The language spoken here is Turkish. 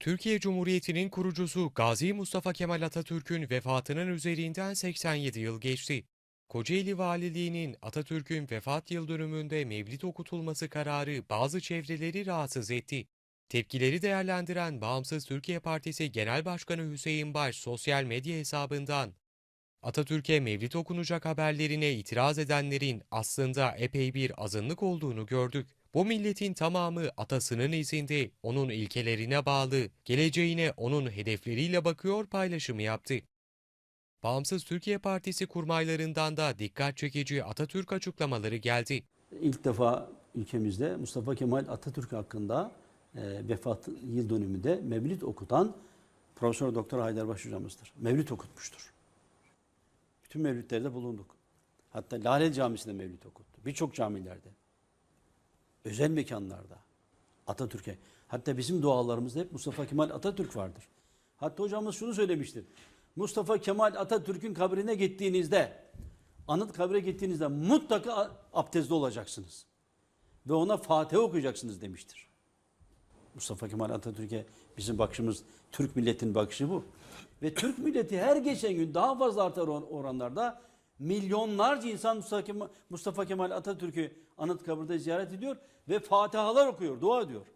Türkiye Cumhuriyeti'nin kurucusu Gazi Mustafa Kemal Atatürk'ün vefatının üzerinden 87 yıl geçti. Kocaeli Valiliği'nin Atatürk'ün vefat yıl dönümünde mevlid okutulması kararı bazı çevreleri rahatsız etti. Tepkileri değerlendiren Bağımsız Türkiye Partisi Genel Başkanı Hüseyin Baş sosyal medya hesabından Atatürk'e mevlid okunacak haberlerine itiraz edenlerin aslında epey bir azınlık olduğunu gördük. Bu milletin tamamı atasının izinde, onun ilkelerine bağlı, geleceğine onun hedefleriyle bakıyor paylaşımı yaptı. Bağımsız Türkiye Partisi kurmaylarından da dikkat çekici Atatürk açıklamaları geldi. İlk defa ülkemizde Mustafa Kemal Atatürk hakkında e, vefat yıl dönümünde mevlid okutan Profesör Doktor Haydarbaş hocamızdır. Mevlid okutmuştur. Bütün mevlütlerde bulunduk. Hatta Lale Camisi'nde mevlid okuttu. Birçok camilerde. Özel mekanlarda. Atatürk'e. Hatta bizim dualarımızda hep Mustafa Kemal Atatürk vardır. Hatta hocamız şunu söylemiştir. Mustafa Kemal Atatürk'ün kabrine gittiğinizde, anıt kabre gittiğinizde mutlaka abdestli olacaksınız. Ve ona Fatiha okuyacaksınız demiştir. Mustafa Kemal Atatürk'e bizim bakışımız, Türk milletinin bakışı bu. Ve Türk milleti her geçen gün daha fazla artar or- oranlarda milyonlarca insan Mustafa Kemal, Mustafa Kemal Atatürk'ü anıt kabirde ziyaret ediyor ve Fatihalar okuyor, dua ediyor.